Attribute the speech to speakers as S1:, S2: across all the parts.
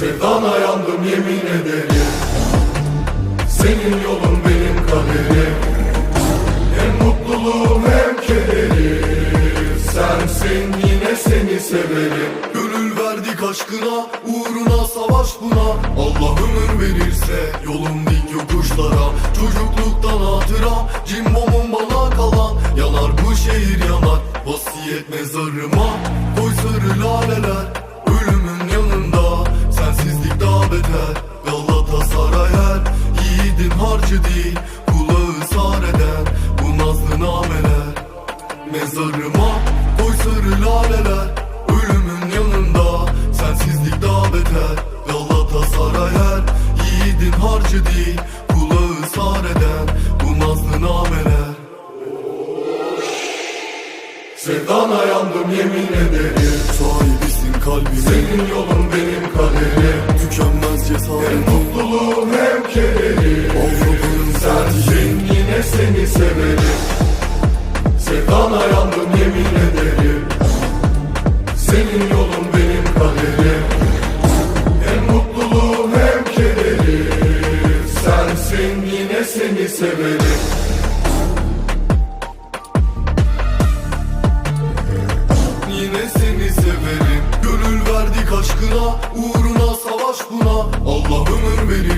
S1: Sevdana yandım yemin ederim. Senin yolun benim kaderim. Hem mutluluğum hem kederim. Sensin yine seni severim. Gönül verdik aşkına uğruna savaş buna. Allah ömür verirse yolum dik yokuşlara. Çocukluktan hatıra cimbomum bana kalan. Yanar bu şehir yanar vasiyet mezarıma. Koy sarı laleler Beter Galatasaray her Yiğidin harcı değil Kulağı sar eden Bu nazlı nameler Mezarıma koy sarı laleler. Ölümün yanında Sensizlik daha beter. Galatasaray her Yiğidin harcı değil Kulağı sar eden Bu nazlı nameler. Sevdana yandım yemin ederim. Sahibisin Hem mutluluğum hem kederim Avrupa'nın sensin yine seni severim Sevdana yandım yemin ederim Senin yolun benim kaderim Hem mutluluğum hem kederim Sensin yine seni severim Yine seni severim. Gönül verdik aşkına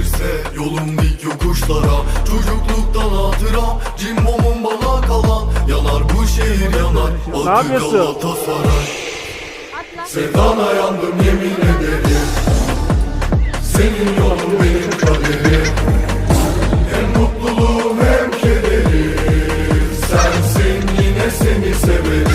S1: verirse Yolum dik yokuşlara Çocukluktan hatıra Cimbomum bana kalan Yanar bu şehir yanar Adı? Galatasaray. Sevdana yandım yemin ederim. Senin yolun benim kaderim. Hem mutluluğum hem kederim. Sensin yine seni severim